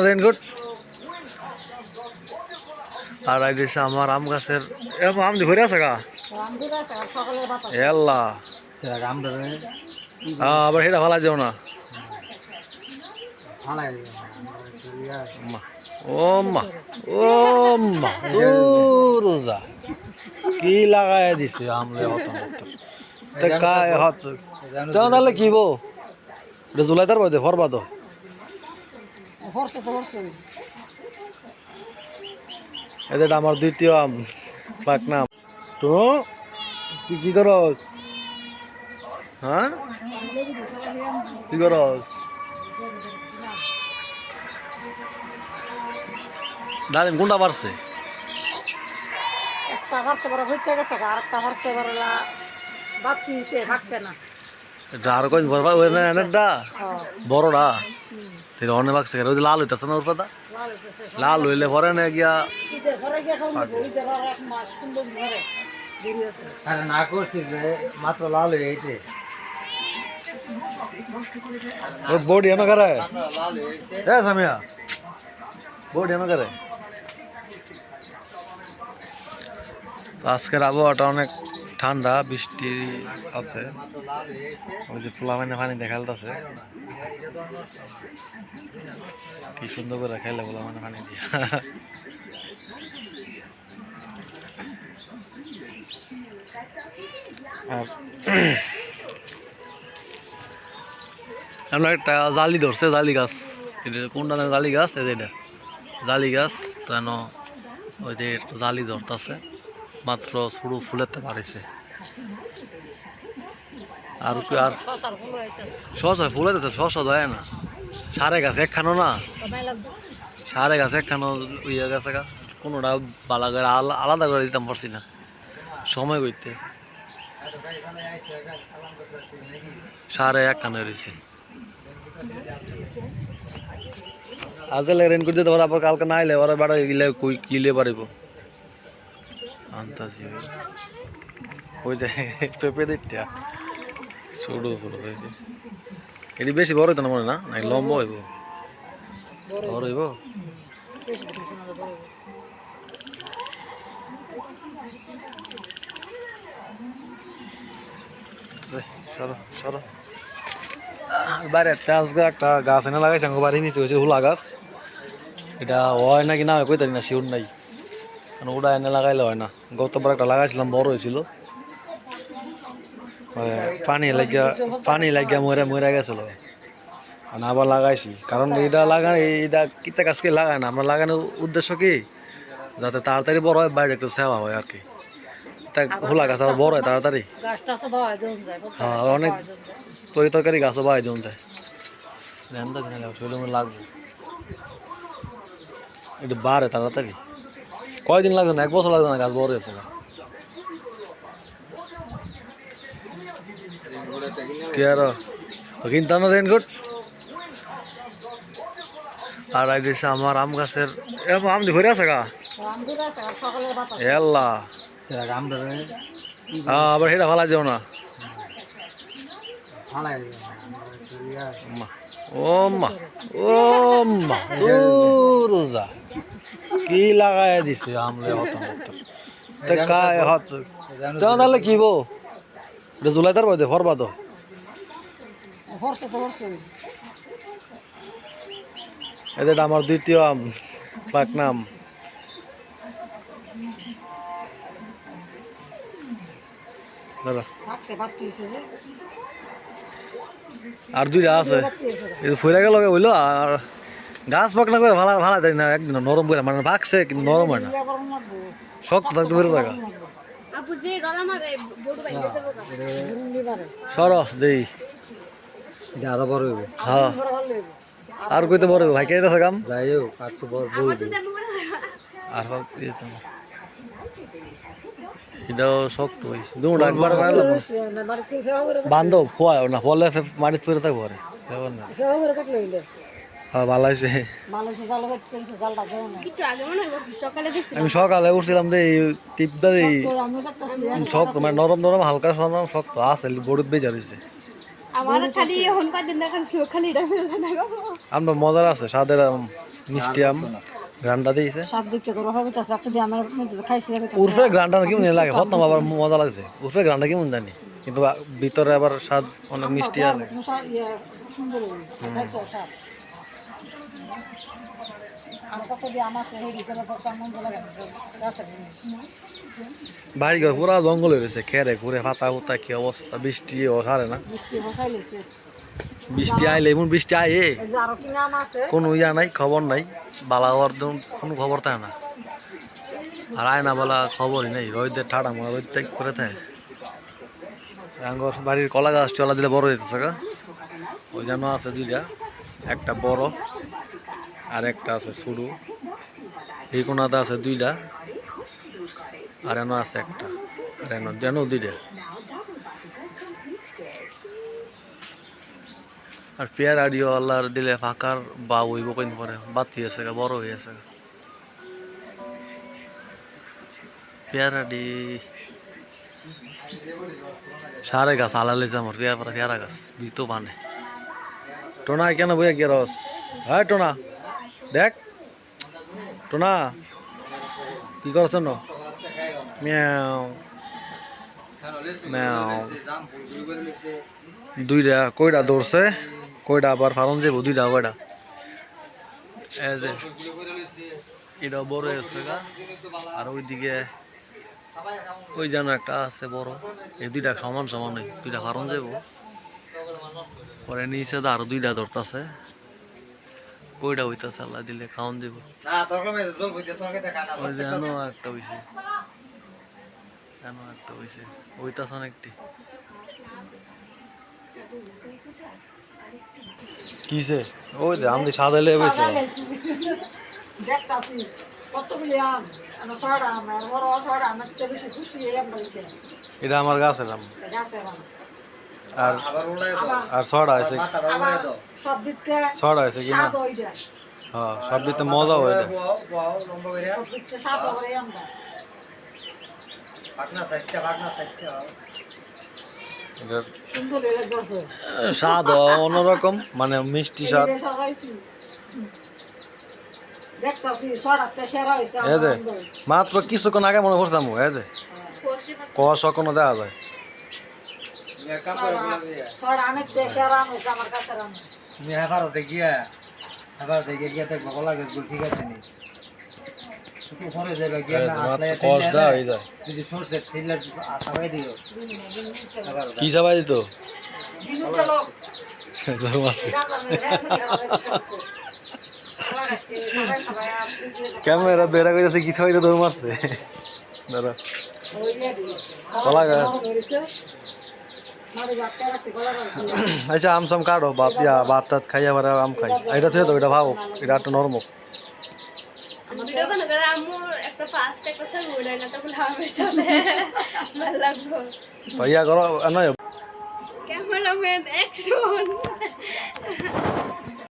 Raincoat R I আমার আম গাছের আম ধরে আছে গা? এল্লা। আবার সেটা ফালাই দেও না। কি লাগাই দিছে আমলে কি বো জুলাই তার বাদে ফরবা তো তো হরছে এটা আমার দ্বিতীয় আম পাক নাম। তো তুই কি করস? হ্যাঁ? কি করস? ডালিম কোনটা পারছে? একটা হরছে বড় হইতে গেছে আর একটা বড় না। আর কই না তেরে অনেক বাক্সে ওই লাল হইতাছে না ওর পাতা? লাল হইলে পরে না গিয়া। আর না করছি যে মাত্র লাল হয়ে গেছে। ওর বডি এনে করে? লাল হয়েছে এ সামিয়া বডি এনে করে? তো আজকের আবহাওয়াটা অনেক ঠান্ডা, বৃষ্টি আছে। ওই যে পোলা মানে পানি দেখালতেছে কি সুন্দর করে খেলে পোলা মানে পানি দিয়া। আমরা একটা জালি ধরছে, জালি গাছ। এটা কোনটা জালি গাছ? এটা। জালি গাছ তেন ওই যে জালি ধরতেছে। মাত্র শুরু ফুলেতে পারিছে আর কি আর শশা ফুলে তো শশা দেয় না। সারে গাছ একখানো না। সারে গাছ একখানো ইয়ে গেছে গা। কোনোটা বালা করে আলা- আলাদা করে দিতাম পারছি না। সময় করতে সারে একখানো রয়েছে। আজ রেন করে দিতে পারে আবার কালকে না এলে ওরা বেড়া গিলে কই কিলে পারিব আন্তাজি ওই যে পেঁপে দিতে ছোটো ছোটো হয়েছে এটি বেশি বড় হইতো না মনে না? নাকি লম্বা হইব? বড় হইব? সরো সরো। একটা গাছ এনে লাগাইছে বাড়ি নিচে হয়েছে হুলা গাছ। এটা হয় নাকি না হয় কই না শিউর নাই। কারণ ওটা এনে লাগাইলে হয় না। গতবার একটা লাগাইছিলাম, বড় হয়েছিল। মানে পানি লাগিয়া পানি লাগিয়া মরে মরে গেছিল। মানে আবার লাগাইছি। কারণ এটা লাগানো এইটা কিতা গাছকে লাগায় না। আমরা লাগানোর উদ্দেশ্য কি? যাতে তাড়াতাড়ি বড় হয়, বাইরে একটু সেবা হয় আর কি। তা হুলা গাছ আবার বড় হয় তাড়াতাড়ি? হ্যাঁ অনেক তরি তরকারি গাছও বাই দিন যায়। লাগবে। একটু বাড়ে তাড়াতাড়ি। কয়দিন লাগবে না? এক বছর লাগবে না গাছ বড় হয়েছে। না কিনতাম না রেনকোট আর আমার আম গাছের আম আছে গা। এল্লা। আবার সেটা ফালাই দেও না। ফালাই ও মা ও মা কি লাগাই দিছে আমলে হত তে কায় হত তেমন তাহলে কি বো এটা জুলাই তার বাদে। ফরবা তো তো আমার দ্বিতীয় আম, পাক নাম। দাদা আর দুইটা আছে। ফুলে গেল হইল আর গাছ পাকনা করে ভালো ভালো দেয় না একদিন নরম করে মানে ভাগছে কিন্তু নরম হয় না। শক্ত থাকতে পেরে থাকা আপু যে ডলা মারে বড় ভাই যেতে বকা গরম দিবারে সর দেই। আরও বড় হইবে। হ্যাঁ। আর কইতে বড় ভাই কে কাম যাই হোক আর তো বড় আর সব এটাও শক্ত দুটা একবার থেকে করে বান্ধব খোয়া না ফলে মাটিতে পড়ে থাকব আরে। হ্যাঁ ভালো হয়েছে। মনে হয় আমি সকালে উঠছিলাম যে এই টিপটা এই শক্ত মানে নরম নরম হালকা নরম শক্ত আছে বড়িত বেজা হয়েছে আমার মজার আছে স্বাদের আম। মিষ্টি আম। গ্রান্ডা দিয়েছে। সব দিক থেকে রোহা গেছে একটা দিয়ে আমার খাইছি গ্রান্ডা কেমন লাগে? হতাম আবার মজা লাগছে। উর্ফে গ্রান্ডা কেমন জানি? কিন্তু ভিতরে আবার স্বাদ অনেক মিষ্টি আর বাড়ি ঘর। পুরা জঙ্গল হয়ে গেছে খেরে ঘুরে ফাতা ফুতা কি অবস্থা? বৃষ্টি হারে না। বৃষ্টি আয় এমন বৃষ্টি আয় আছে? কোনো ইয়া নাই খবর নাই। বালা হওয়ার জন্য কোনো খবর থাকে না। আর আয় না বলা খবরই নেই রোদের ঠাডা মা রোদ ত্যাগ করে থাকে। আঙ্গর বাড়ির কলা গাছ চলা দিলে বড় হইতেছে গা। ওই যেন আছে দুইটা একটা বড় আর একটা আছে সরু। এই কোনাতে আছে দুইটা আর এনো আছে একটা। আর এনো যেন দুইটা। আর পেয়ার আডিও আল্লাহর দিলে ফাঁকার বা ওইব কইন পরে বাতি আছে গা, বড় হয়ে আছে গা। পেয়ার আডি সারে গাছ আলালে আমার পেয়ার পাতা পেয়ারা গাছ বিতো বানে। টোনা কেন বইয়া গিয়ে রস? হ্যাঁ টোনা দেখ। টোনা কি করছ ন? মিয়াও। দুইটা কইটা দৌড়ছে কয়টা? আবার ফার্ম যাব দুইটা কয়টা? যে এটা বড় আছে আর ওইদিকে ওই যেন একটা আছে বড়। এই দুইটা সমান সমান দুইটা ফার্ম যাব পরে নিচে তো আরও দুইটা ধরতাছে। কয়টা হইতাছে আল্লাহ দিলে খাওয়ান দিব ওই যে এনো একটা হইছে। এনো একটা হইছে। হইতাছে অনেকটি। কিসে? ওই দে আমি সাদাইলে বসে দেখতাছি কতগুলি আম? আমার ছড়া আম আর বড় ছড়া আমার চেয়ে বেশি খুশি এই আম বাড়িতে। এটা আমার গাছের আম। গাছের আম আর আর ছড়া আছে সব ছড়া আছে ওই দেয় হ্যাঁ সব দিতে মজা হয় এটা করে সব হবে এই আমটা। পাকনা পাকনা এটার স্বাদ অন্যরকম মানে মিষ্টি স্বাদ। এই যে। মাত্র কিছুক্ষণ আগে মনে করতাম এই যে। কষে কোনো দেখা যায়। হেবার দেখিয়া হেবার দেখে গিয়ে দেখব গলা গেছগুলো ঠিক আছে নি? একটু পরে যাবে গিয়ে না আসলে কষ হয়ে যায় সবাই দিও কি সবাই দিত। ক্যামেরা বেড়া করেছে কি সবাই তো দৌড় মারছে? দাদা কলা গাছ। আচ্ছা আম সাম কাটো ভাত দিয়া ভাত টাত খাইয়া আম খাই। এটা থেকে তো এটা ভাও এটা একটা নরম কোনো একটা ফার্স্ট একটা স্যার উড়াই না তখন আমার সাথে ভালো লাগল। তো ইয়া করো নয় ক্যামেরাম্যান অ্যাকশন